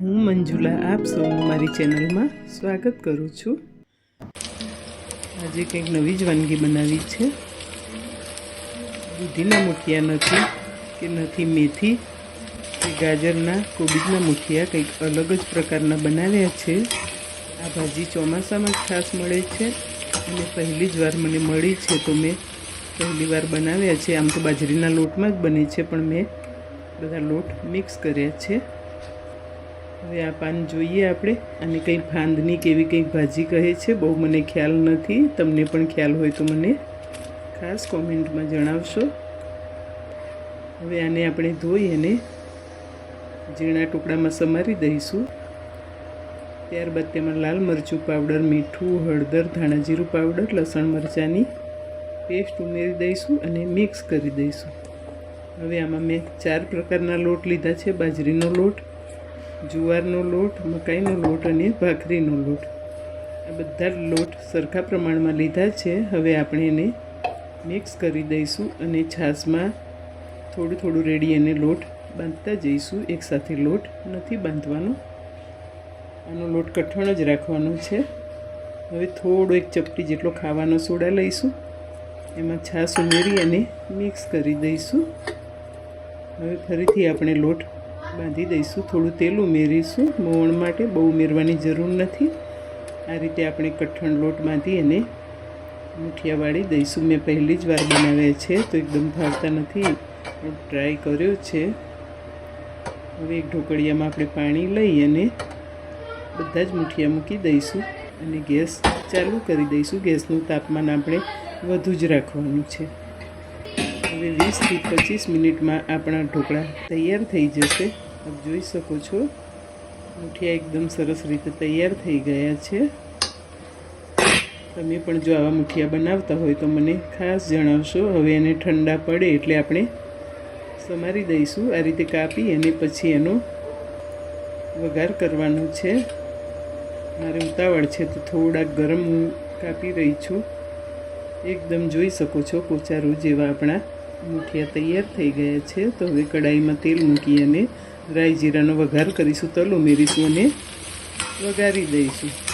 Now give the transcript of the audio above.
હું મંજુલા, આપ સૌનું મારી ચેનલમાં સ્વાગત કરું છું. આજે કંઈક નવી જ વાનગી બનાવી છે. દૂધીના મુઠિયા નથી કે નથી મેથી કે ગાજરના કોબીજના મુઠિયા કંઈક અલગ જ પ્રકારના બનાવ્યા છે. આ ભાજી ચોમાસામાં જ ખાસ મળે છે અને પહેલી જ વાર મને મળી છે તો મેં પહેલી વાર બનાવ્યા છે. આમ તો બાજરીના લોટમાં જ બને છે, પણ મેં બધા લોટ મિક્સ કર્યા છે. હવે આ પાન જોઈએ આપણે. અને કંઈ ફાંદની કે એવી કંઈક ભાજી કહે છે, બહુ મને ખ્યાલ નથી. તમને પણ ખ્યાલ હોય તો મને ખાસ કોમેન્ટમાં જણાવશો. હવે આને આપણે ધોઈ અને ઝીણા ટુકડામાં સમારી દઈશું. ત્યારબાદ તેમાં લાલ મરચું પાવડર, મીઠું, હળદર, ધાણાજીરું પાવડર, લસણ મરચાંની પેસ્ટ ઉમેરી દઈશું અને મિક્સ કરી દઈશું. હવે આમાં મેં ચાર પ્રકારના લોટ લીધા છે. બાજરીનો લોટ જુવારનો લોટ, મકાઈનો લોટ અને ભાખરીનો લોટ. આ બધા લોટ સરખા પ્રમાણમાં લીધા છે. હવે આપણે એને મિક્સ કરી દઈશું અને છાશમાં થોડું થોડું રેડી અને લોટ બાંધતા જઈશું. એકસાથે લોટ નથી બાંધવાનો. આનો લોટ કઠણ જ રાખવાનો છે. હવે થોડો એક ચપટી જેટલો ખાવાનો સોડા લઈશું. એમાં છાશ ઉમેરી અને મિક્સ કરી દઈશું. હવે ફરીથી આપણે લોટ બાંધી દઈશું, થોડું તેલ ઉમેરીશું મોણ માટે બહુ ઉમેરવાની જરૂર નથી. આ રીતે આપણે કઠણ લોટ બાંધી અને મુઠિયા વાળી દઈશું. મેં પહેલી જ વાર બનાવ્યા છે, તો એકદમ ભાવતા નથી. ટ્રાય કર્યો છે. હવે એક ઢોકળિયામાં આપણે પાણી લઈ અને બધા જ મુઠિયા મૂકી દઈશું અને ગેસ ચાલુ કરી દઈશું. ગેસનું તાપમાન આપણે વધુ જ રાખવાનું છે. હવે વીસથી પચીસ મિનિટમાં આપણા ઢોકળા તૈયાર થઈ જશે. આપ જોઈ શકો છો. મુઠિયા એકદમ સરસ રીતે તૈયાર થઈ ગયા છે. તમે પણ જો આવા મુઠિયા બનાવતા હોય તો મને ખાસ જણાવશો. હવે એને ઠંડા પડે એટલે આપણે સમારી દઈશું. આ રીતે કાપી અને પછી એનો વઘાર કરવાનો છે. મારે ઉતાવળ છે તો થોડાક ગરમ હું કાપી રહી છું. એકદમ જોઈ શકો છો કોચારું જેવા આપણા મુઠિયા તૈયાર થઈ ગયા છે. તો હવે કડાઈમાં તેલ મૂકી અને રાઈ જીરાનો વઘાર કરીશું તલ ઉમેરીશું અને વઘારી દઈશું.